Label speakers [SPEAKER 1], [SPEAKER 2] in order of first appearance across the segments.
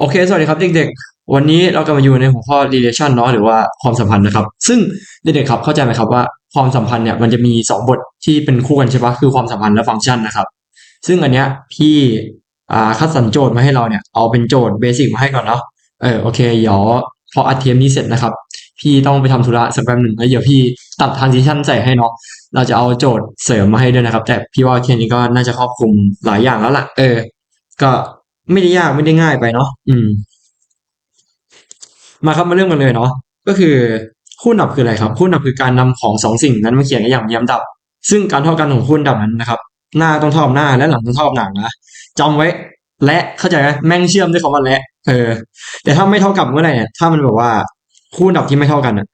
[SPEAKER 1] โอเค สวัสดีครับเด็กๆ วันนี้เรากำลังมาอยู่ในหัวข้อ relation เนาะหรือว่าความสัมพันธ์นะครับ ซึ่งเด็กๆครับเข้าใจไหมครับว่าความสัมพันธ์เนี่ยมันจะมีสองบทที่เป็นคู่กันใช่ปะคือความสัมพันธ์และฟังก์ชันนะครับ ซึ่งอันเนี้ยพี่อ่าคัดสรรโจทย์มาให้เราเนี่ยเอาเป็นโจทย์เบสิกมาให้ก่อนเนาะเออโอเคเดี๋ยวพออัดเทปนี้เสร็จนะครับ พี่ต้องไปทำธุระสักแป๊บหนึ่งแล้วเดี๋ยวพี่ตัด transition ใส่ให้เนาะเราจะเอาโจทย์เสริมมาให้ด้วยนะครับ แต่พี่ว่าเทปนี้ก็น่าจะครอบคลุมหลายอย่างแล้วล่ะเออ ก็ ไม่ได้ยากไม่ได้ง่ายไปเนาะอืม มาครับมาเริ่มกันเลยเนาะก็คือคู่ดับคืออะไรครับ คู่ดับคือการนำของสองสิ่งนั้นมาเขียนกันอย่างมีลำดับ ซึ่งการเท่ากันของคู่ดับนั้นนะครับ หน้าต้องเท่ากับหน้าและหลังต้องเท่ากับหลังนะจำไว้ และเข้าใจไหมแม่งเชื่อมด้วยคำว่าและ เออ แต่ถ้าไม่เท่ากับเมื่อไหร่เนี่ยถ้ามันแบบว่า คู่ดับที่ไม่เท่ากันอะ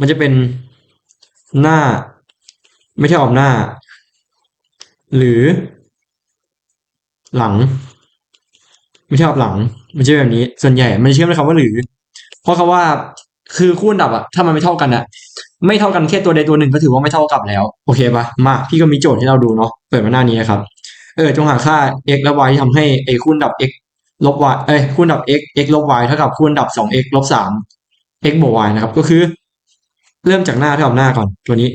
[SPEAKER 1] มันจะเป็นหน้า ไม่เท่ากับหน้า หรือ หลัง ไม่เท่ากับหลัง มันจะเป็นแบบนี้ ส่วนใหญ่มันเชื่อมด้วยคำว่าหรือ เพราะคำว่าคือคู่อันดับอะถ้ามันไม่เท่ากันอะไม่เท่ากันแค่ตัวใดตัวหนึ่งก็ถือว่าไม่เท่ากับแล้ว โอเคปะมาพี่ก็มีโจทย์ให้เราดูเนาะเปิดมาหน้านี้นะครับ เออจงหาค่า x และ y ที่ทำให้ไอ้คู่อันดับ x ลบ y เอ้ยคู่อันดับ x x ลบ y เท่ากับคู่อันดับ 2x ลบ 3 x บวก y นะครับ ก็คือ เริ่มจากหน้าเท่ากับหน้าก่อนตัวนี้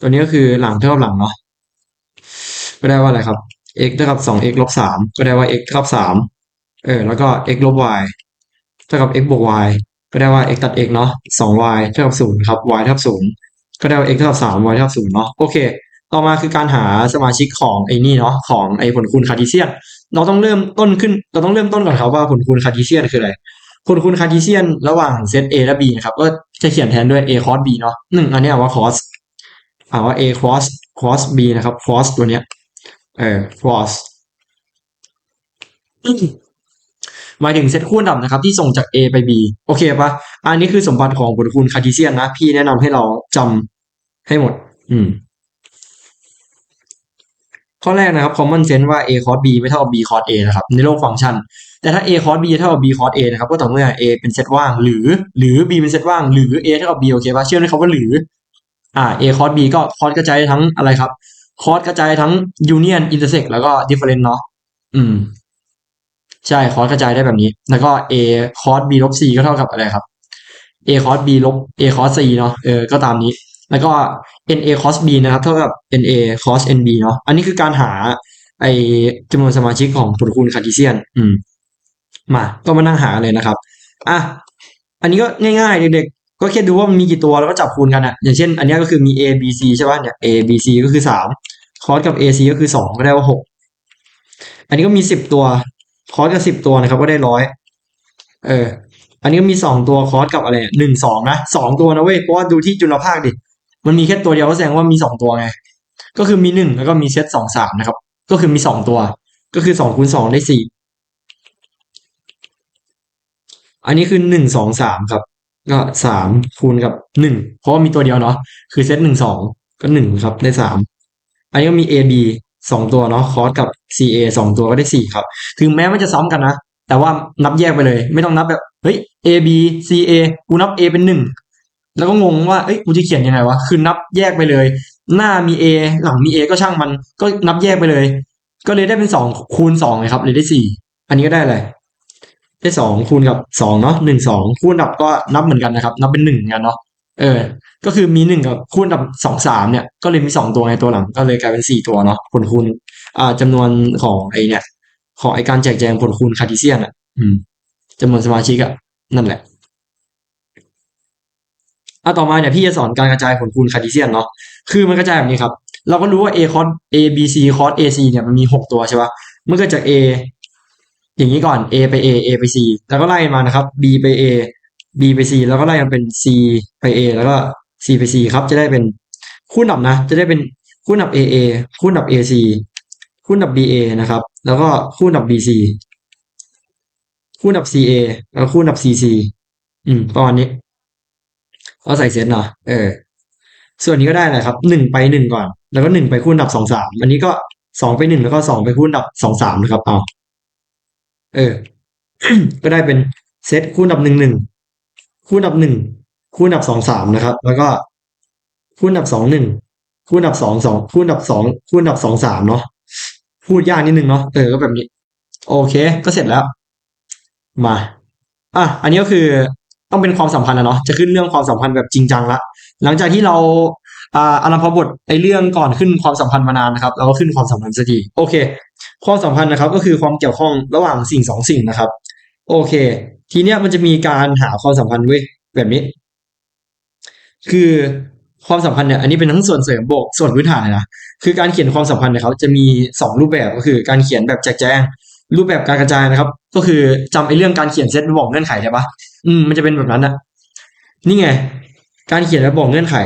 [SPEAKER 1] ตัวนี้ก็คือหลังเท่ากับหลังเนาะก็ได้ว่าอะไรครับ x เท่ากับ 2x ลบ3ก็ได้ว่า x เท่ากับ3เออ แล้วก็ x ลบ y เท่ากับ x บวก y ก็ได้ว่า x ตัด x เนาะ 2y เท่ากับ0ครับ y เท่ากับ0ก็ได้ว่า x เท่ากับ3 y เท่ากับ0เนาะ โอเค ต่อมาคือการหาสมาชิกของไอ้นี่เนาะ ของไอ้ผลคูณคาร์ทีเซียน เราต้องเริ่มต้นขึ้น เราต้องเริ่มต้นก่อนครับว่าผลคูณคาร์ทีเซียนคืออะไร ผลคูณคาร์ทีเซียนระหว่างเซต a และ b นะครับ ก็จะเขียนแทนด้วย a cos b เนาะหนึ่งอันนี้ว่า cos อ่าว่า a cos cos b นะครับ cos ตัวเนี้ยเออ cos หมายถึงเซตคู่อันดับนะครับ ที่ส่งจาก A ไป B โอเคปะอันนี้คือสมบัติของผลคูณคาร์ทีเซียนนะ พี่แนะนำให้เราจำให้หมด อืม ข้อแรกนะครับ common sense ว่า a cos b ไม่เท่ากับ b cos a นะครับ ในโลกฟังก์ชัน แต่ถ้า a cos b เท่ากับ b cos a นะครับ ก็ต่อเมื่อ a เป็นเซตว่าง หรือ หรือ b เป็นเซตว่าง หรือ a เท่ากับ b โอเคปะเชื่อมด้วยคำว่าหรือ อ่า a cos b ก็ cos กระจายทั้งอะไรครับ cos กระจายทั้ง union intersect แล้วก็ difference เนาะอืม ใช่คอสกระจายได้แบบนี้ แล้วก็ a cos b ลบ c ก็เท่ากับอะไรครับ a cos b ลบ a cos c เนาะเออก็ตามนี้ แล้วก็ n a cos b นะครับ เท่ากับ n a cos n b เนาะอันนี้คือการหา ไอจำนวนสมาชิกของผลคูณคาร์ทีเซียน อืม มา ก็มานั่งหาเลยนะครับ อะ อันนี้ก็ง่ายๆ เด็ก ก็แค่ดูว่ามันมีกี่ตัวแล้วก็จับคูณกันอะอย่างเช่น อันนี้ก็คือมี a b c ใช่ป่ะเนี่ย a b c ก็คือสาม cos กับ a c ก็คือสองก็ได้ว่าหกอันนี้ก็มีสิบตัวคอสกับสิบตัวนะครับ ก็ได้ร้อยเออ อันนี้ก็มีสองตัวคอสกับอะไรหนึ่งสองนะสองตัวนะเว้ยเพราะว่าดูที่จุลภาคดิมันมีแค่ตัวเดียวก็แสดงว่ามีสองตัวไงก็คือมีหนึ่งแล้วก็มีเซตสองสามนะครับ ก็คือมีสองตัว ก็คือสองคูณสองได้สี่อันนี้คือหนึ่งสองสามครับ ก็สามคูณกับหนึ่งเพราะว่ามีตัวเดียวเนาะคือเซตหนึ่งสองก็หนึ่งครับได้สามอันนี้ก็มี A B สองตัวเนาะคอสกับ C A สองตัวก็ได้สี่ครับ ถึงแม้มันจะซ้ำกันนะ แต่ว่านับแยกไปเลย ไม่ต้องนับแบบเฮ้ย A B C A กูนับ A เป็นหนึ่งแล้วก็งงว่าเอ้ยกูจะเขียนยังไงวะคือนับแยกไปเลย หน้ามี A หลังมี A ก็ช่างมัน ก็นับแยกไปเลย ก็เลยได้เป็นสองคูณสองเลยครับเลยได้สี่อันนี้ก็ได้อะไร ได้สองคูณกับสองเนาะหนึ่งสองคูณดับก็นับเหมือนกันนะครับ นับเป็นหนึ่งกันเนาะเออ ก็คือมีหนึ่งกับคูณกับสองสามเนี่ย ก็เลยมีสองตัวในตัวหลัง ก็เลยกลายเป็นสี่ตัวเนาะผลคูณอ่าจำนวนของไอเนี่ย ของไอการแจกแจงผลคูณคาร์ทีเซียนอะ อืมจำนวนสมาชิกอะนั่นแหละอะต่อมาเนี่ยพี่จะสอนการกระจายผลคูณคาร์ทีเซียนเนาะคือมันกระจายแบบนี้ครับ เราก็รู้ว่า a cos a b c cos a c เนี่ยมันมีหกตัวใช่ปะมันเกิดจาก a อย่างนี้ก่อน a ไป a a ไป c แล้วก็ไล่มานะครับ b ไป a b ไป c แล้วก็ไล่กันเป็น c ไป a แล้วก็ c ไป c ครับจะได้เป็นคูณดับนะ จะได้เป็นคูณดับ a a คูณดับ a c คูณดับ b a นะครับ แล้วก็คูณดับ b c คูณดับ c a แล้วคูณดับ c c อืมประมาณนี้เอาใส่เซตเนาะเออ ส่วนนี้ก็ได้แหละครับหนึ่งไปหนึ่งก่อน แล้วก็หนึ่งไปคูณดับสองสามอันนี้ก็สองไปหนึ่งแล้วก็สองไปคูณดับสองสามนะครับเอา เออ ก็ได้เป็นเซตคูณดับหนึ่งหนึ่งคูณดับหนึ่งคูณดับสองสามนะครับ แล้วก็คูณดับสองหนึ่งคูณดับสองสองคูณดับสองคูณดับสองสามเนาะพูดยากนิดนึงเนาะเออก็แบบนี้ โอเค ก็เสร็จแล้ว มาอะอันนี้ก็คือต้องเป็นความสัมพันธ์แล้วเนาะจะขึ้นเรื่องความสัมพันธ์แบบจริงจังละหลังจากที่เรา อ่าอารัมพบทในเรื่องก่อนขึ้นความสัมพันธ์มานานนะครับเราก็ขึ้นความสัมพันธ์สักทีโอเค ความสัมพันธ์นะครับก็คือความเกี่ยวข้องระหว่างสิ่งสองสิ่งนะครับ โอเค ทีเนี้ยมันจะมีการหาความสัมพันธ์เว้ยแบบนี้ คือความสัมพันธ์เนี่ยอันนี้เป็นทั้งส่วนเสริมบวกส่วนพื้นฐานนะคือการเขียนความสัมพันธ์เนี่ยเขาจะมีสองรูปแบบก็คือการเขียนแบบแจกแจง รูปแบบการกระจายนะครับ ก็คือจำไอ้เรื่องการเขียนเซตบอกเงื่อนไขได้ปะอืมมันจะเป็นแบบนั้นนะนี่ไง การเขียนแบบบอกเงื่อนไข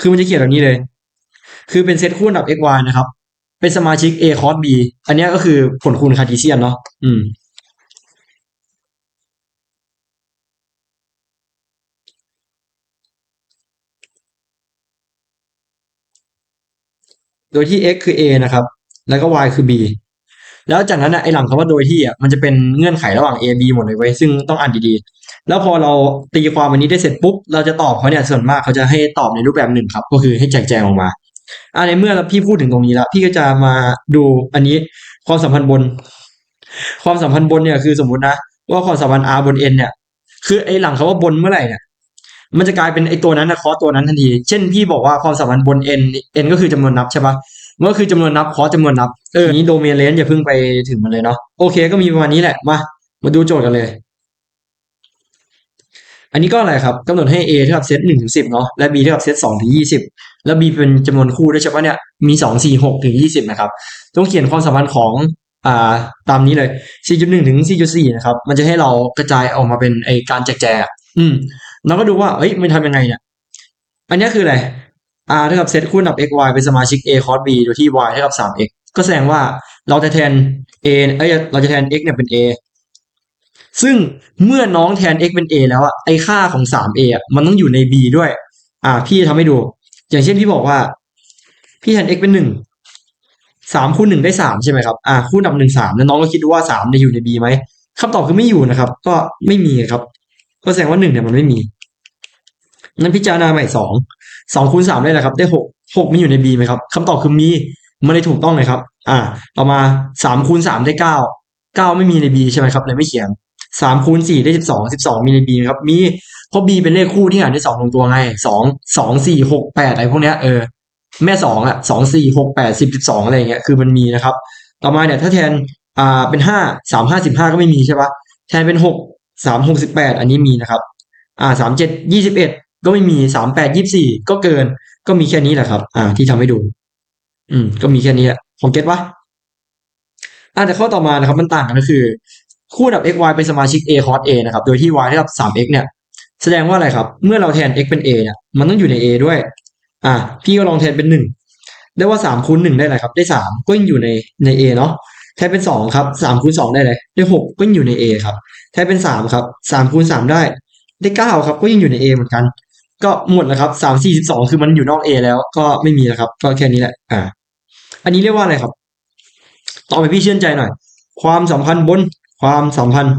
[SPEAKER 1] คือมันจะเขียนแบบนี้เลย คือเป็นเซตคู่อันดับ x y นะครับ เป็นสมาชิก a cos b อันนี้ก็คือผลคูณคาร์ทีเซียนเนาะอืม โดยที่ x คือ a นะครับ แล้วก็ y คือ b แล้วจากนั้นนะไอหลังคำว่าโดยที่อะมันจะเป็นเงื่อนไขระหว่าง a b หมดเลยเว้ซึ่งต้องอ่านดีๆ แล้วพอเราตีความอันนี้ได้เสร็จปุ๊บเราจะตอบเขาเนี่ยส่วนมากเขาจะให้ตอบในรูปแบบหนึ่งครับ ก็คือให้แจกแจงออกมาอ่าในเมื่อพี่พูดถึงตรงนี้แล้วพี่ก็จะมาดูอันนี้ความสัมพันธ์บน ความสัมพันธ์บนเนี่ยคือสมมุตินะว่าความสัมพันธ์ r บน n เนี่ย คือไอหลังคำว่าบนเมื่อไหร่เนี่ยมันจะกลายเป็นไอตัวนั้นนะคอตัวนั้นทันที เช่นพี่บอกว่าความสัมพันธ์บน n n ก็คือจำนวนนับใช่ปะ มันก็คือจำนวนนับคอสจำนวนนับเออนี้โดเมนเลนอย่าเพิ่งไปถึงมันเลยเนาะโอเค ก็มีประมาณนี้แหละมามาดูโจทย์กันเลย อันนี้ก็อะไรครับกำหนดให้ a เท่ากับเซตหนึ่งถึงสิบเนาะและ b เท่ากับเซตสองถึงยี่สิบแล้ว b เป็นจำนวนคู่ด้วยใช่ปะเนี่ยมีสองสี่หกถึงยี่สิบนะครับต้องเขียนความสัมพันธ์ของอ่าตามนี้เลย 4.1 ถึง 4.4 นะครับ มันจะให้เรากระจายออกมาเป็นไอการแจกแจงอะอืม เราก็ดูว่า เอ้ย มันทำยังไงเนี่ย อันนี้คืออะไร r เท่ากับเซตคูณกับ x y เป็นสมาชิก a cos b โดยที่ y เท่ากับ 3x ก็แสดงว่าเราจะแทน a เอ้ยเราจะแทน x เนี่ยเป็น a ซึ่งเมื่อน้องแทน x เป็น a แล้วอะไอค่าของ 3a อะมันต้องอยู่ใน b ด้วย อ่า พี่ทำให้ดู อย่างเช่นพี่บอกว่า พี่แทน x เป็นหนึ่งสามคูณหนึ่งได้สามใช่ไหมครับ อ่าคูณดับหนึ่งสามแล้วน้องก็คิดดูว่าสามเนี่ยอยู่ใน b ไหมคำตอบคือไม่อยู่นะครับ ก็ไม่มีครับ ก็แสดงว่าหนึ่งเนี่ยมันไม่มีนั้นพิจารณาใหม่สอง สองคูณสามได้แหละครับ ได้หกหกมีอยู่ใน b ไหมครับคำตอบคือมีมันเลยถูกต้องเลยครับ อ่าต่อมาสามคูณสามได้เก้าเก้าไม่มีใน b ใช่ไหมครับเลยไม่เขียนสามคูณสี่ได้สิบสองสิบสองมีใน b ไหมครับ มีเพราะ b เป็นเลขคู่ที่หารได้สองตรงตัวไงสองสองสี่หกแปดอะไรพวกเนี้ยเออแม่สองอะสองสี่หกแปดสิบสิบสองอะไรเงี้ยคือมันมีนะครับ ต่อมาเนี่ยถ้าแทนอ่าเป็นห้าสามห้าสิบห้าก็ไม่มีใช่ปะแทนเป็นหกสามหกสิบแปดอันนี้มีนะครับ อ่าสามเจ็ดยี่สิบเอ็ด ก็ไม่มีสามแปดยี่สี่ก็เกิน ก็มีแค่นี้แหละครับ อ่า ที่ทำให้ดู อืม ก็มีแค่นี้แหละผมเก็ตปะอ่าแต่ข้อต่อมานะครับ มันต่างกันก็คือ คู่ดับ x y เป็นสมาชิก a cos a นะครับ โดยที่ y เท่ากับ 3x เนี่ย แสดงว่าอะไรครับ เมื่อเราแทน x เป็น a เนี่ยมันต้องอยู่ใน a ด้วย อ่า พี่ก็ลองแทนเป็นหนึ่งได้ว่าสามคูณหนึ่งได้อะไรครับ ได้สามก็ยังอยู่ในใน a เนาะแทนเป็นสองครับสามคูณสองได้เลยได้หกก็ยังอยู่ใน a ครับแทนเป็นสามครับสามคูณสามได้ได้เก้าครับ ก็ยังอยู่ใน a เหมือนกัน ก็หมดแล้วครับสามสี่สิบสองคือมันอยู่นอก a แล้ว ก็ไม่มีแล้วครับ ก็แค่นี้แหละ อ่า อันนี้เรียกว่าอะไรครับ ต่อไปพี่เชื่อใจหน่อย ความสัมพันธ์บนความสัมพันธ์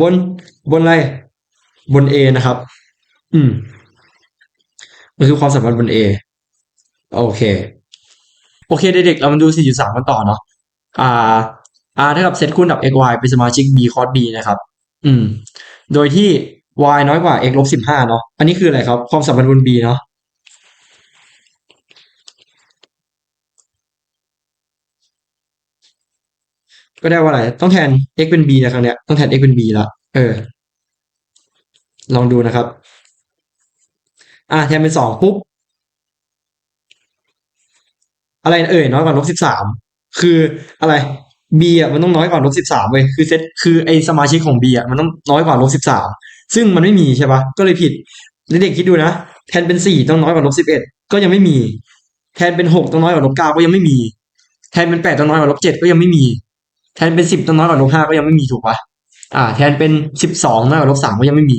[SPEAKER 1] บนบนอะไรบน A นะครับ อืมมันคือความสัมพันธ์บน A โอเค โอเคเด็กๆเรามาดู 4.3 กันต่อเนาะอ่า R เท่ากับเซตคูณกับ x y เป็นสมาชิก b cos b นะครับ อืม โดยที่ y น้อยกว่า x ลบ15เนาะ อันนี้คืออะไรครับ ความสัมพันธ์บน b เนาะ ก็ได้ว่าอะไร ต้องแทน x เป็น b นะครั้งเนี้ย ต้องแทน x เป็น b ละ เออ ลองดูนะครับ อ่าแทนเป็นสองปุ๊บ อะไรเอ่ยน้อยกว่าลบสิบสาม คืออะไร b อะมันต้องน้อยกว่าลบสิบสามเว้ย คือเซต คือไอสมาชิกของ b อะมันต้องน้อยกว่าลบสิบสาม ซึ่งมันไม่มีใช่ปะก็เลยผิดแล้วเด็กคิดดูนะแทนเป็นสี่ต้องน้อยกว่าลบสิบเอ็ดก็ยังไม่มี แทนเป็นหกต้องน้อยกว่าลบเก้าก็ยังไม่มี แทนเป็นแปดต้องน้อยกว่าลบเจ็ดก็ยังไม่มี แทนเป็นสิบต้องน้อยกว่าลบห้าก็ยังไม่มีถูกปะอ่า แทนเป็นสิบสองน้อยกว่าลบสามก็ยังไม่มี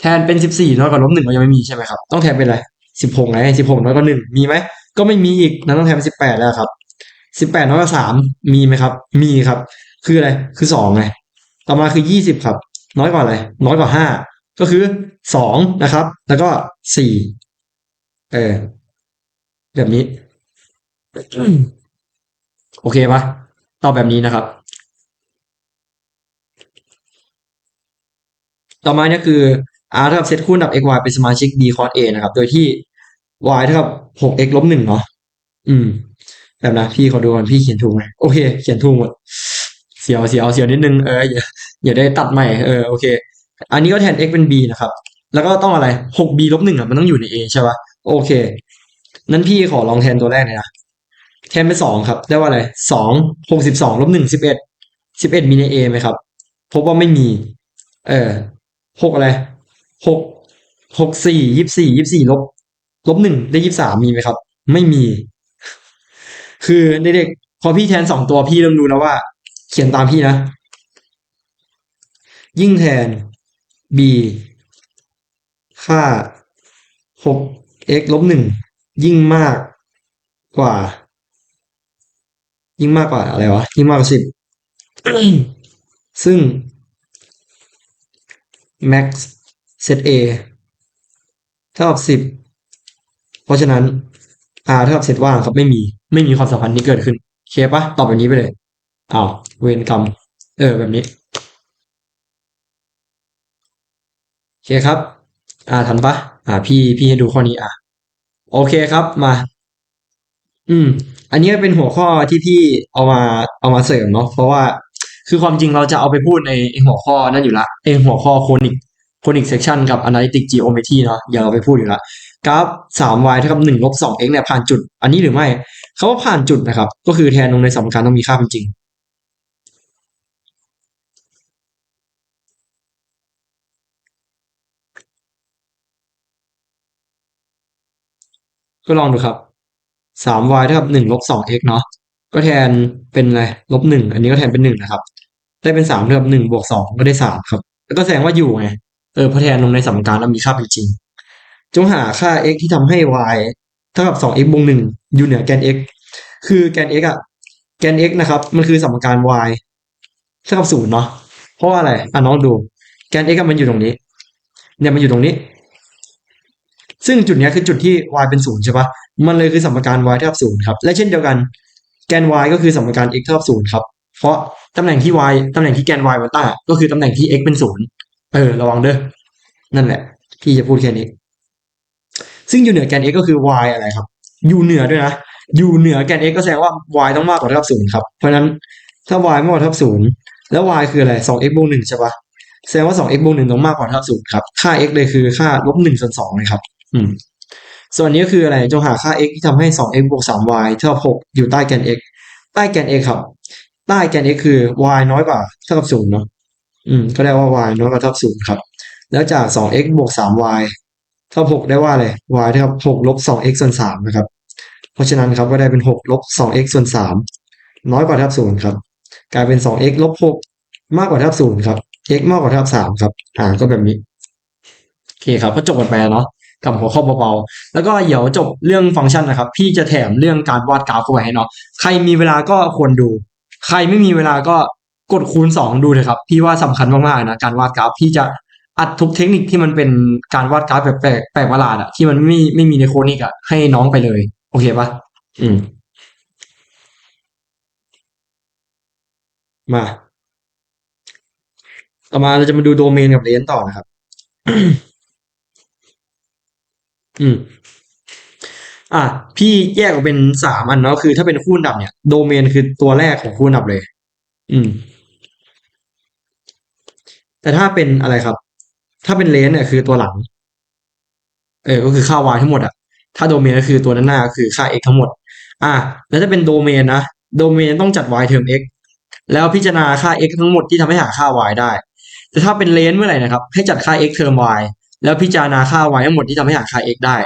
[SPEAKER 1] แทนเป็นสิบสี่น้อยกว่าลบหนึ่งก็ยังไม่มีใช่ไหมครับ ต้องแทนเป็นอะไรสิบหกไงสิบหกน้อยกว่าหนึ่งมีไหมก็ไม่มีอีกนั้นต้องแทนเป็นสิบแปดแล้วครับสิบแปดน้อยกว่าสามมีไหมครับ มีครับ คืออะไร คือสองไง ต่อมาคือยี่สิบครับ น้อยกว่าอะไร น้อยกว่าห้าก็คือสองนะครับ แล้วก็สี่เออแบบนี้ โอเคปะตอบแบบนี้นะครับ ต่อมาเนี่ยคือ r เท่ากับเซตคูณกับ x y เป็นสมาชิก b cos a นะครับ โดยที่ y เท่ากับ 6x ลบหนึ่งเนาะอืมแบบนะพี่ขอดูก่อนพี่เขียนถูกไหมโอเค เขียนถูกหมดเสียวเสียวเสียวนิดนึงเอออย่าอย่าได้ตัดใหม่เออโอเค อันนี้ก็แทน x เป็น b นะครับ แล้วก็ต้องอะไร 6b ลบหนึ่งอะมันต้องอยู่ใน a ใช่ปะโอเค นั้นพี่ขอลองแทนตัวแรกเลยนะแทนไปสองครับ ได้ว่าอะไรสองหกสิบสองลบหนึ่งสิบเอ็ดสิบเอ็ดมีใน a ไหมครับ พบว่าไม่มี เออหกอะไรหกหกสี่ยี่สี่ยี่สี่ลบลบหนึ่งได้ยี่สามมีไหมครับ ไม่มี คือเด็กๆพอพี่แทนสองตัวพี่เริ่มรู้แล้วว่า เขียนตามพี่นะ ยิ่งแทน b ค่าหก x ลบหนึ่งยิ่งมากกว่า ยิ่งมากกว่าอะไรวะ ยิ่งมากกว่าสิบซึ่ง max set a เท่ากับสิบเพราะฉะนั้น r เท่ากับเซตว่างครับไม่มี ไม่มีความสัมพันธ์นี้เกิดขึ้นเคปะตอบแบบนี้ไปเลยอ้าว เวรกรรม เออแบบนี้โอเคครับ อ่าทันปะอ่า พี่พี่ให้ดูข้อนี้อะ โอเคครับมา อืม อันนี้เป็นหัวข้อที่พี่เอามาเอามาเสริมเนาะเพราะว่าคือความจริงเราจะเอาไปพูดในหัวข้อนั่นอยู่ละไอ้หัวข้อโคนิกโคนิกเซ c ชันกับ analytic geometry เนาะอย่าเอาไปพูดอยู่ละกราฟ 3y เท่ากับ1ลบ 2x เนี่ยผ่านจุด อันนี้หรือไม่เขาว่าผ่านจุดนะครับ ก็คือแทนตรงในสมการต้องมีค่าเป็นจริง ก็ลองดูครับ 3y เท่ากับ1ลบ 2x เนาะ ก็แทนเป็นอะไรลบหนึ่ง อันนี้ก็แทนเป็นหนึ่งนะครับ ได้เป็นสามเท่ากับหนึ่งบวกสองก็ได้สามครับ แล้วก็แสดงว่าอยู่ไง เออพราะแทนลงในสมการแล้วมีค่าเป็นจริง จงหาค่า x ที่ทำให้ y เท่ากับสอง x บวกหนึ่งอยู่เหนือแกน x คือแกน x อะแกน x นะครับ มันคือสมการ y เท่ากับศูนย์เนาะ เพราะว่าอะไร อะน้องดู แกน x มันอยู่ตรงนี้ เนี่ยมันอยู่ตรงนี้ ซึ่งจุดนี้คือจุดที่ y เป็นศูนย์ใช่ปะมันเลยคือสมการ y เท่ากับศูนย์ครับ และเช่นเดียวกันแกน y ก็คือสมการ x เท่ากับศูนย์ครับ เพราะตำแหน่งที่ y ตำแหน่งที่แกน y มันตั้งก็คือตำแหน่งที่ x เป็นศูนย์เออระวังเด้อนั่นแหละ พี่จะพูดแค่นี้ ซึ่งอยู่เหนือแกน x ก็คือ y อะไรครับ อยู่เหนือด้วยนะ อยู่เหนือแกน x ก็แสดงว่า y ต้องมากกว่าเท่ากับศูนย์ครับ เพราะนั้นถ้า y มากกว่าเท่ากับศูนย์แล้ว y คืออะไร 2x บวกหนึ่งใช่ปะแสดงว่า 2x บวกหนึ่งต้องมากกว่าเท่ากับศูนย์ครับ ค่า x เลยคือค่าลบหนึ่งส่วนสองเลยครับ อืม ส่วนนี้ก็คืออะไรจงหาค่า x ที่ทำให้ 2x บวก 3y เท่ากับ6อยู่ใต้แกน x ใต้แกน x ครับ ใต้แกน x คือ y น้อยกว่าเท่ากับศูนย์เนาะอืม ก็ได้ว่า y น้อยกว่าเท่ากับศูนย์ครับ แล้วจาก 2x บวก 3y เท่ากับ6ได้ว่าอะไร y เท่ากับ6ลบ 2x ส่วน3นะครับ เพราะฉะนั้นครับก็ได้เป็น 6 ลบ 2x ส่วน 3 น้อยกว่าเท่ากับศูนย์ครับ กลายเป็น 2x ลบ 6 มากกว่าเท่ากับศูนย์ครับ x มากกว่าเท่ากับ3ครับ อ่า ก็แบบนี้ โอเคครับ ก็จบกันไปเนาะ กับหัวข้อเบาๆ แล้วก็เดี๋ยวจบเรื่องฟังก์ชันนะครับ พี่จะแถมเรื่องการวาดกราฟเข้าไว้ให้เนาะ ใครมีเวลาก็ควรดู ใครไม่มีเวลาก็กดคูณสองดูเลยครับ พี่ว่าสำคัญมากๆนะการวาดกราฟพี่จะอัดทุกเทคนิคที่มันเป็นการวาดกราฟแบบแปลกแปลกประหลาดอะที่มันไม่ไม่มีในโคนิกอะให้น้องไปเลย โอเคปะอืม มา ต่อมาเราจะมาดูโดเมนกับเลนต่อนะครับ อืม อะพี่แยกออกเป็นสามอันเนาะคือถ้าเป็นคู่อันดับเนี่ยโดเมนคือตัวแรกของคู่อันดับเลย อืม แต่ถ้าเป็นอะไรครับ ถ้าเป็นเลนเนี่ยคือตัวหลัง เออ ก็คือค่า y ทั้งหมดอะถ้าโดเมนก็คือตัวด้านหน้าก็คือค่า x ทั้งหมด อะแล้วถ้าเป็นโดเมนนะโดเมนต้องจัด y เทอม x แล้วพิจารณาค่า x ทั้งหมดที่ทำให้หาค่า y ได้ แต่ถ้าเป็นเลนเมื่อไหร่นะครับ ให้จัดค่า x เทอม y แล้วพิจารณาค่า y ทั้งหมดที่ทำให้หาค่า x ได้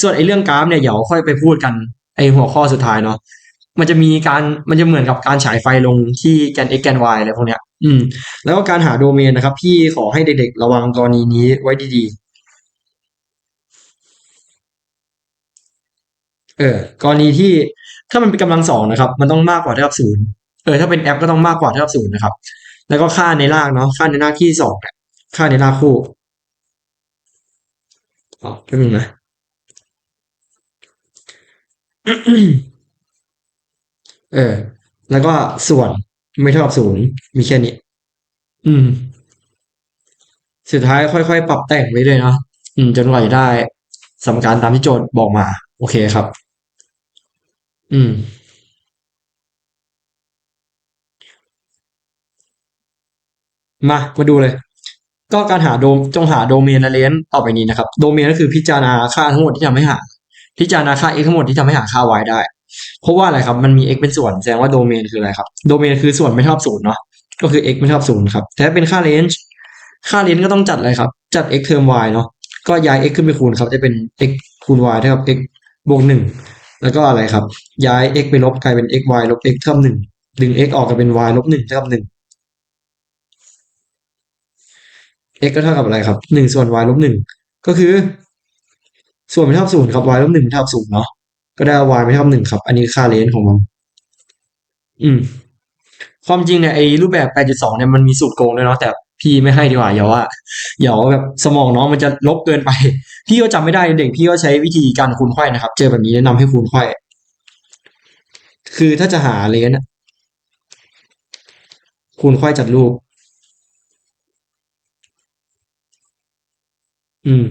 [SPEAKER 1] ส่วนไอ้เรื่องกราฟเนี่ยเดี๋ยวค่อยไปพูดกันไอ้หัวข้อสุดท้ายเนาะมันจะมีการมันจะเหมือนกับการฉายไฟลงที่แกน x แกน y อะไรพวกเนี้ย อืม แล้วก็การหาโดเมนนะครับ พี่ขอให้เด็กๆระวังกรณีนี้ไว้ดีๆ เออกรณีที่ถ้ามันเป็นกำลังสองนะครับ มันต้องมากกว่าเท่ากับศูนย์เออถ้าเป็นแอปก็ต้องมากกว่าเท่ากับศูนย์นะครับ แล้วก็ค่าในรากเนาะค่าในรากที่สองเนี่ยค่าในรากคู่ อ๋อแป๊บนึงนะเออ แล้วก็ส่วนไม่เท่ากับศูนย์มีแค่นี้ อืม สุดท้ายค่อยๆ ปรับแต่งไปเลยเนาะอืม จนกว่าจะได้สมการตามที่โจทย์บอกมา โอเคครับ อืมมา มาดูเลย ก็การหาโดมจงหาโดเมนและเลนต่อไปนี้นะครับ โดเมนก็คือพิจารณาค่าทั้งหมดที่ทำให้หา พิจารณาค่า x ทั้งหมดที่ทำให้หาค่า y ได้ เพราะว่าอะไรครับ มันมี x เป็นส่วน แสดงว่าโดเมนคืออะไรครับ โดเมนคือส่วนไม่เท่ากับศูนย์เนาะ ก็คือ x ไม่เท่ากับศูนย์ครับ แต่ถ้าเป็นค่า range ค่า range ก็ต้องจัดอะไรครับ จัด x เทอม y เนาะ ก็ย้าย x ขึ้นไปคูณครับ จะเป็น x คูณ y เท่ากับ x บวกหนึ่ง แล้วก็อะไรครับ ย้าย x ไปลบกลายเป็น x y ลบ x เท่าหนึ่งดึง x ออกกลายเป็น y ลบหนึ่งเท่ากับหนึ่ง x ก็เท่ากับอะไรครับหนึ่งส่วน y ลบหนึ่งก็คือ ส่วนไม่เท่าศูนย์ครับ y ลบหนึ่งไม่เท่าศูนย์เนาะก็ได้ y ไม่เท่าหนึ่งครับ อันนี้ค่าเลนของมันอืม ความจริงเนี่ยไอ้รูปแบบ8.2เนี่ยมันมีสูตรโกงด้วยเนาะแต่พี่ไม่ให้ดีกว่าอย่าว่าอย่าว่าแบบสมองน้องมันจะลบเกินไป พี่ก็จำไม่ได้เด็กพี่ก็ใช้วิธีการคูณไขว้นะครับ เจอแบบนี้แนะนำให้คูณไขว้คือถ้าจะหาเลนอะคูณไขว้จัดรูป อืม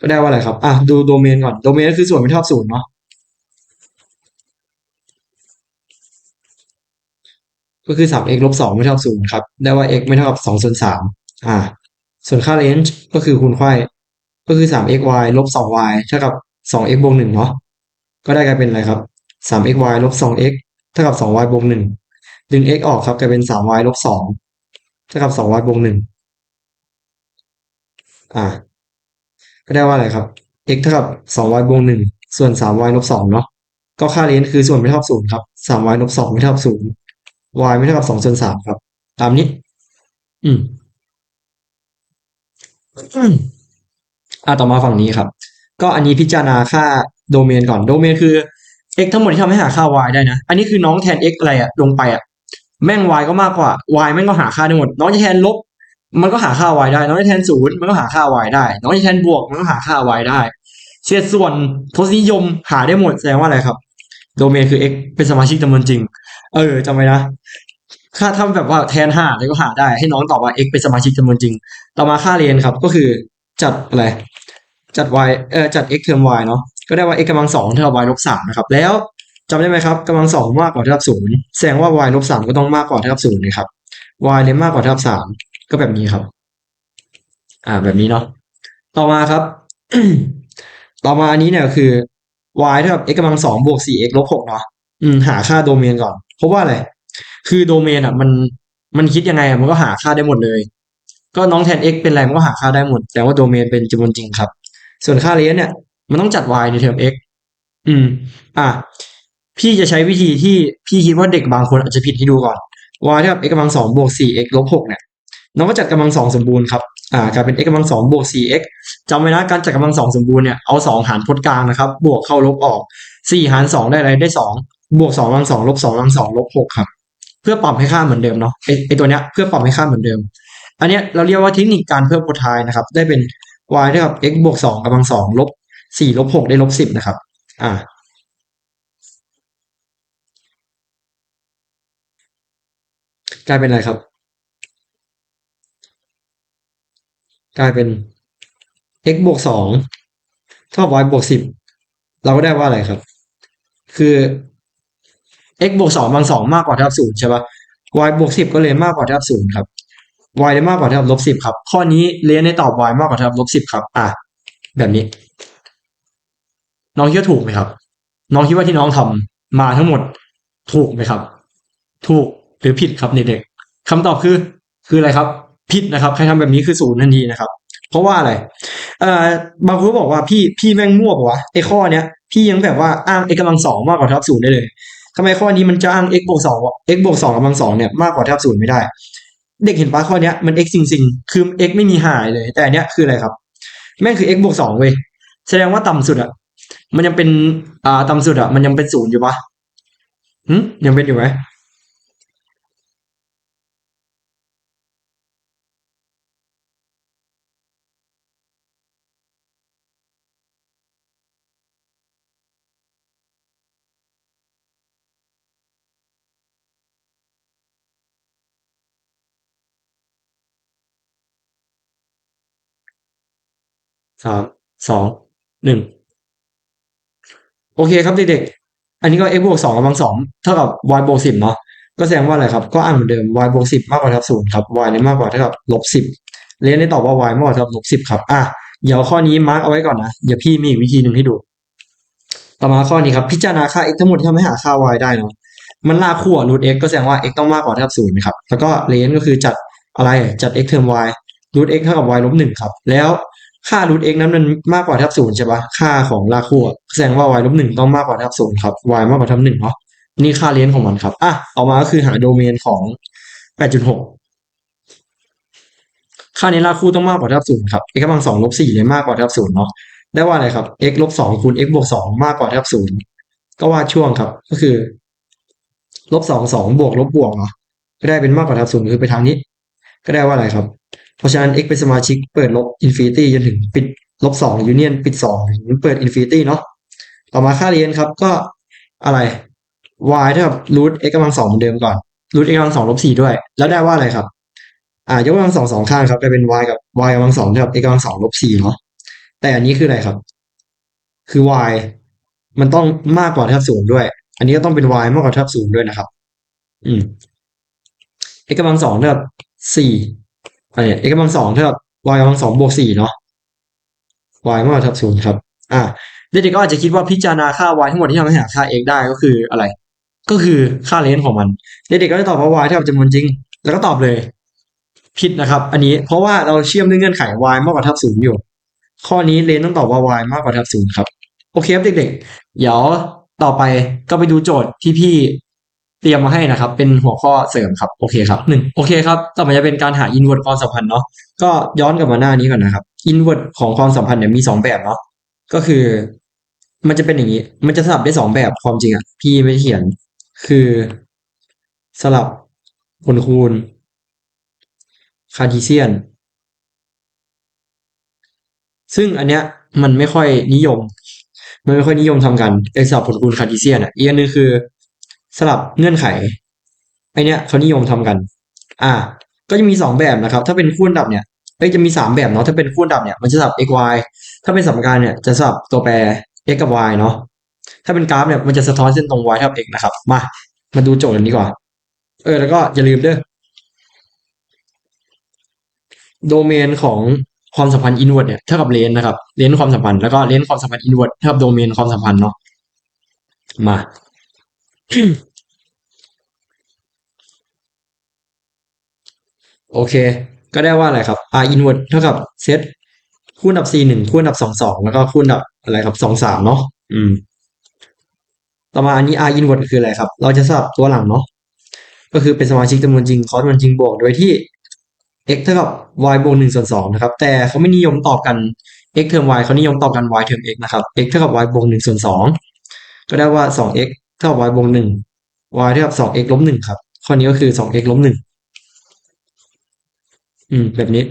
[SPEAKER 1] ก็ได้ว่าอะไรครับ อะดูโดเมนก่อน โดเมนก็คือส่วนไม่เท่าศูนย์เนาะก็คือ 3x ลบ2ไม่เท่ากับ0ครับ ได้ว่า x ไม่เท่ากับ2ส่วน3อ่า ส่วนค่า range ก็คือคูณไขว้ก็คือ 3xy ลบ 2y เท่ากับ 2x บวก1เนาะ ก็ได้กลายเป็นอะไรครับ 3xy ลบ 2x เท่ากับ 2y บวก1ดึง x ออกครับกลายเป็น 3y ลบ2เท่ากับ 2y บวก1อ่า ก็ได้ว่าอะไรครับ x เท่ากับ 2y บวก1ส่วน 3y ลบ2เนาะก็ค่า range คือส่วนไม่เท่ากับ0ครับ 3y ลบ2ไม่เท่ากับ0 y ไม่เท่ากับสองส่วนสามครับ ตามนี้อือืมอ่าต่อมาฝั่งนี้ครับ ก็อันนี้พิจารณาค่าโดเมนก่อนโดเมนคือ x ทั้งหมดที่ทำให้หาค่า y ได้นะ อันนี้คือน้องแทน x อะไรอะลงไปอะแม่ง y ก็มากกว่า y แม่งก็หาค่าได้หมด น้องจะแทนลบ มันก็หาค่า y ได้ น้องจะแทนศูนย์มันก็หาค่า y ได้ น้องจะแทนบวกมันก็หาค่า y ได้ เศษส่วนทศนิยมหาได้หมดแสดงว่าอะไรครับ โดเมนคือ x เป็นสมาชิกจำนวนจริง เออจำไว้นะถ้าถ้าแบบว่าแทนหาอะไรก็หาได้ ให้น้องตอบว่า x เป็นสมาชิกจำนวนจริง ต่อมาค่าเรียนครับ ก็คือจัดอะไร จัด y เออจัด x เทอม y เนาะ ก็ได้ว่า x กำลังสองเท่ากับ y ลบสามนะครับ แล้วจำได้ไหมครับกำลังสองมากกว่าเท่ากับศูนย์แสดงว่า y ลบสามก็ต้องมากกว่าเท่ากับศูนย์นะครับ y เลยมากกว่าเท่ากับสาม ก็แบบนี้ครับ อ่า แบบนี้เนาะต่อมาครับ ต่อมาอันนี้เนี่ยคือ y เท่ากับ x กำลังสองบวกสี่ x ลบหกเนาะอืม หาค่าโดเมนก่อน เพราะว่าอะไร คือโดเมนอะ มันมันคิดยังไงอะมันก็หาค่าได้หมดเลย ก็น้องแทน x เป็นอะไรมันก็หาค่าได้หมด แต่ว่าโดเมนเป็นจำนวนจริงครับ ส่วนค่าเลนเนี่ย มันต้องจัด y ในเทอม x อืม อะพี่จะใช้วิธีที่พี่คิดว่าเด็กบางคนอาจจะผิดให้ดูก่อน y เท่ากับ x กำลังสองบวกสี่ x ลบหกเนี่ย น้องก็จัดกำลังสองสมบูรณ์ครับอ่ากลายเป็น x กำลังสองบวกสี่ x จำไว้นะการจัดกำลังสองสมบูรณ์เนี่ยเอาสองหารพจน์กลางนะครับ บวกเข้าลบออกสี่หารสองได้อะไรได้สองบวกสองกำลังสองลบสองกำลังสองลบหกครับ เพื่อปรับให้ค่าเหมือนเดิมเนาะไอไอตัวเนี้ยเพื่อปรับให้ค่าเหมือนเดิม อันเนี้ยเราเรียกว่าเทคนิคการเพิ่มโปรไทน์นะครับ ได้เป็น y เท่ากับ x บวกสองกำลังสองลบสี่ลบหกได้ลบสิบนะครับ อ่ากลายเป็นอะไรครับ กลายเป็น x บวกสองเท่ากับ y บวกสิบเราก็ได้ว่าอะไรครับ คือ x บวกสองกำลังสองมากกว่าเท่ากับศูนย์ใช่ปะ y บวกสิบก็เลยมากกว่าเท่ากับศูนย์ครับ y ได้มากกว่าเท่ากับลบสิบครับ ข้อนี้เรียนในตอบ y มากกว่าเท่ากับลบสิบครับ อะ แบบนี้ น้องคิดว่าถูกไหมครับ น้องคิดว่าที่น้องทำมาทั้งหมด ถูกไหมครับ ถูกหรือผิดครับเด็กๆคำตอบคือ คืออะไรครับ ผิดนะครับใครทำแบบนี้คือศูนย์ทันทีนะครับ เพราะว่าอะไรเอ่อบางคนบอกว่าพี่พี่แม่งมั่วปะวะไอ้ข้อเนี้ยพี่ยังแบบว่าอ้าง x กำลังสองมากกว่าเท่ากับศูนย์ได้เลยทำไมข้อนี้มันจะอ้าง x บวกสอง x บวกสองกำลังสองเนี่ยมากกว่าเท่ากับศูนย์ไม่ได้ เด็กเห็นปะข้อเนี้ยมัน x จริงๆ คือ x ไม่มีหายเลย แต่อันเนี้ยคืออะไรครับ แม่งคือ x บวกสองเว้ยแสดงว่าต่ำสุดอะมันยังเป็นอ่าต่ำสุดอะมันยังเป็นศูนย์อยู่ปะหึยังเป็นอยู่ไหม สามสองหนึ่งโอเคครับเด็กๆอันนี้ก็ x บวกสองกำลังสองเท่ากับ y บวกสิบเนาะก็แสดงว่าอะไรครับ ก็อ่านเหมือนเดิม y บวกสิบมากกว่าเท่ากับศูนย์ครับ y เนี่ยมากกว่าเท่ากับลบสิบเรียนได้ตอบว่า y มากกว่าเท่ากับลบสิบครับอะเดี๋ยวข้อนี้มาร์กเอาไว้ก่อนนะเดี๋ยวพี่มีอีกวิธีหนึ่งให้ดู ต่อมาข้อนี้ครับ พิจารณาค่า x ทั้งหมดที่ทำให้หาค่า y ได้เนาะมันลากคู่กับ root x ก็แสดงว่า x ต้องมากกว่าเท่ากับศูนย์นะครับแล้วก็เลนก็คือจัดอะไรจัด x เทอม y root x เท่ากับ y ลบหนึ่งครับแล้ว ค่า root x นั้นมันมากกว่าเท่าศูนย์ใช่ปะค่าของลากคู่แสดงว่า y ลบหนึ่งต้องมากกว่าเท่าศูนย์ครับ y มากกว่าเท่าหนึ่งเนาะนี่ค่าเลนของมันครับอะเอามาก็คือหาโดเมนของ8.6ค่านี้ลากคู่ต้องมากกว่าเท่าศูนย์ครับ x กำลังสองลบสี่เลยมากกว่าเท่าศูนย์เนาะได้ว่าอะไรครับ x ลบสองคูณ x บวกสองมากกว่าเท่าศูนย์ก็ว่าช่วงครับ ก็คือลบสองสองบวกลบบวกเนาะก็ได้เป็นมากกว่าเท่าศูนย์คือไปทางนี้ ก็ได้ว่าอะไรครับ เพราะฉะนั้น x เป็นสมาชิกเปิดลบอินฟินิตี้จนถึงปิดลบสองยูเนียนปิดสองถึงเปิดอินฟินิตี้เนาะต่อมาค่าเรียนครับก็อะไร y เท่ากับ root x กำลังสองเหมือนเดิมก่อน root x กำลังสองลบสี่ด้วย แล้วได้ว่าอะไรครับ อ่ายกกำลังสองสองข้างครับกลายเป็น y กับ y กำลังสองเท่ากับ x กำลังสองลบสี่เนาะแต่อันนี้คืออะไรครับ คือ y มันต้องมากกว่าเท่ากับศูนย์ด้วย อันนี้ก็ต้องเป็น y มากกว่าเท่ากับศูนย์ด้วยนะครับ อืม x กำลังสองเท่ากับสี่ อะไรเนี่ย x กำลังสองเท่ากับ y กำลังสองบวกสี่เนาะ y มากกว่าเท่ากับศูนย์ครับ อ่าเด็กๆก็อาจจะคิดว่าพิจารณาค่า y ทั้งหมดที่ทำให้หาค่า x ได้ก็คืออะไร ก็คือค่าเลนของมัน เด็กๆก็จะตอบว่า y เท่ากับจำนวนจริง แล้วก็ตอบเลยผิดนะครับ อันนี้เพราะว่าเราเชื่อมด้วยเงื่อนไข y มากกว่าทับศูนย์อยู่ ข้อนี้เลนต้องตอบว่า y มากกว่าทับศูนย์ครับ โอเคครับเด็กๆ เดี๋ยวต่อไปก็ไปดูโจทย์ที่พี่ เตรียมมาให้นะครับ เป็นหัวข้อเสริมครับโอเคครับหนึ่งโอเคครับต่อมาจะเป็นการหาอินเวอร์ความสัมพันธ์เนาะก็ย้อนกลับมาหน้านี้ก่อนนะครับอินเวอร์ของความสัมพันธ์เนี่ยมีสองแบบเนาะก็คือ มันจะเป็นอย่างนี้ มันจะสลับได้สองแบบความจริงอะพี่ไม่ได้เขียน คือสลับผลคูณคาร์ทีเซียน ซึ่งอันเนี้ยมันไม่ค่อยนิยม มันไม่ค่อยนิยมทำกันไอสลับผลคูณคาร์ทีเซียนอะอีกอันนึงคือ สลับเงื่อนไขไอเนี้ยเขานิยมทำกัน อ่า ก็จะมีสองแบบนะครับ ถ้าเป็นคู่อันดับเนี่ยเอ้ยจะมีสามแบบเนาะถ้าเป็นคู่อันดับเนี่ยมันจะสลับ x y ถ้าเป็นสมการเนี่ยจะสลับตัวแปร x กับ y เนาะถ้าเป็นกราฟเนี่ยมันจะสะท้อนเส้นตรง y เท่ากับ x นะครับ มา มาดูโจทย์กันดีกว่า เออ แล้วก็อย่าลืมเด้อโดเมนของความสัมพันธ์อินเวอร์เนี่ยเท่ากับเลนนะครับเลนความสัมพันธ์แล้วก็เลนความสัมพันธ์อินเวอร์เท่ากับโดเมนความสัมพันธ์เนาะมา โอเค ก็ได้ว่าอะไรครับ r inverse เท่ากับเซตคูณอันดับ c หนึ่งคูณอันดับสองสองแล้วก็คูณอันดับอะไรครับสองสามเนาะอืม ต่อมาอันนี้ r inverse คืออะไรครับ เราจะสลับตัวหลังเนาะก็คือเป็นสมาชิกจำนวนจริงคอสจำนวนจริงบวกโดยที่ x เท่ากับ y บวกหนึ่งส่วนสองนะครับ แต่เขาไม่นิยมตอบกัน x เทอม y เขานิยมตอบกัน y เทอม x นะครับ x เท่ากับ y บวกหนึ่งส่วนสองก็ได้ว่าสอง x เท่ากับ y บวกหนึ่ง y เท่ากับสอง x ลบหนึ่งครับ ข้อนี้ก็คือสอง x ลบหนึ่งอืม แบบนี้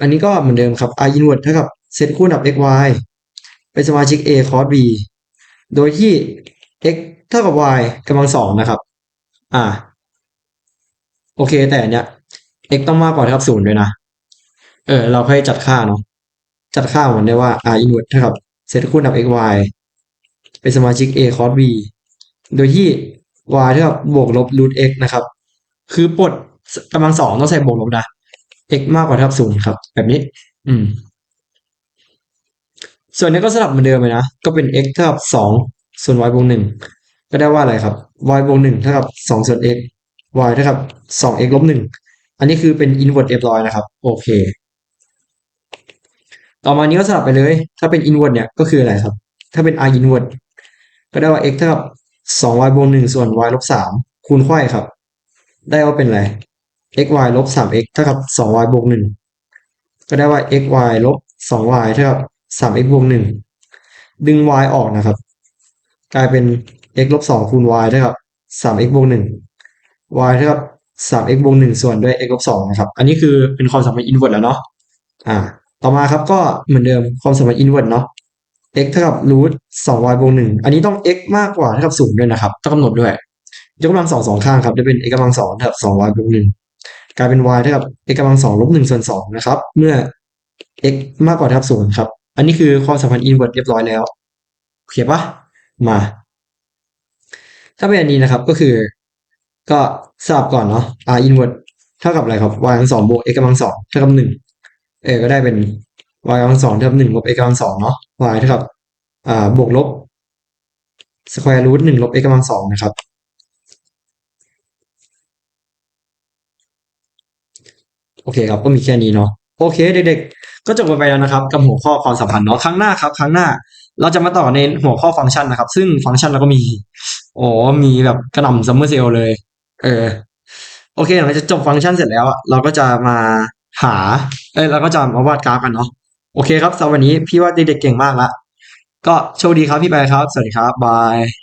[SPEAKER 1] อันนี้ก็เหมือนเดิมครับ r inverse เท่ากับเซตคูณอันดับ x y เป็นสมาชิก a cos b โดยที่ x เท่ากับ y กำลังสองนะครับ อ่า โอเค แต่อันเนี้ย x ต้องมากกว่าเท่ากับศูนย์ด้วยนะ เออ เราค่อยจัดค่าเนาะ จัดค่าของมันได้ว่า r inverse เท่ากับเซตคูณอันดับ x y เป็นสมาชิก a cos b โดยที่ y เท่ากับบวกลบ root x นะครับ คือปลดกำลังสองต้องใส่บวกลบนะ x มากกว่าเท่ากับศูนย์ครับ แบบนี้ อืม ส่วนนี้ก็สลับเหมือนเดิมเลยนะ ก็เป็น x เท่ากับสองส่วน y บวกหนึ่งก็ได้ว่าอะไรครับ y บวกหนึ่งเท่ากับสองส่วน x y เท่ากับสอง x ลบหนึ่งอันนี้คือเป็น inverse เรียบร้อยนะครับ โอเค ต่อมานี้ก็สลับไปเลย ถ้าเป็น inverse เนี่ยก็คืออะไรครับ ถ้าเป็น r inverse ก็ได้ว่า x เท่ากับสอง y บวกหนึ่งส่วน y ลบสามคูณไขว้ครับ ได้ว่าเป็นอะไร x y ลบสาม x เท่ากับสอง y บวกหนึ่งก็ได้ว่า x y ลบสอง y เท่ากับสาม x บวกหนึ่งดึง y ออกนะครับ กลายเป็น x ลบสองคูณ y เท่ากับสาม x บวกหนึ่ง y เท่ากับสาม x บวกหนึ่งส่วนด้วย x ลบสองนะครับ อันนี้คือเป็นความสัมพันธ์อินเวอร์แล้วเนาะ อ่า ต่อมาครับก็เหมือนเดิมความสัมพันธ์อินเวอร์เนาะ x เท่ากับ root สอง y บวกหนึ่งอันนี้ต้อง x มากกว่าเท่ากับศูนย์ด้วยนะครับต้องกำหนดด้วย ยกกำลังสองสองข้างครับจะเป็น x กำลังสองเท่ากับสอง y บวกหนึ่งกลายเป็น y เท่ากับ x กำลังสองลบหนึ่งส่วนสองนะครับ เมื่อ x มากกว่าเท่ากับศูนย์ครับ อันนี้คือความสัมพันธ์อินเวอร์เรียบร้อยแล้วโอเคปะมา ถ้าเป็นอันนี้นะครับก็คือ ก็สลับก่อนเนาะ r อินเวอร์เท่ากับอะไรครับ y กำลังสองบวก x กำลังสองเท่ากับหนึ่งเออก็ได้เป็น y กำลังสองเท่ากับหนึ่งลบ x กำลังสองเนาะ y เท่ากับอ่าบวกลบสแควร์รูทหนึ่งลบ x กำลังสองนะครับ โอเคครับก็มีแค่นี้เนาะโอเคเด็กๆ ก็จบกันไปแล้วนะครับ กับหัวข้อความสัมพันธ์เนาะครั้งหน้าครับครั้งหน้า เราจะมาต่อในหัวข้อฟังก์ชันนะครับ ซึ่งฟังก์ชันเราก็มีโอ้มีแบบกระหน่ำซัมเมอร์เซลเลย เออ โอเคหลังจากจะจบฟังก์ชันเสร็จแล้วอะเราก็จะมาหา เอ้ยเราก็จะมาวาดกราฟกันเนาะ โอเคครับสำหรับวันนี้พี่ว่าเด็กๆเก่งมากละก็โชคดีครับพี่ไปครับ สวัสดีครับบาย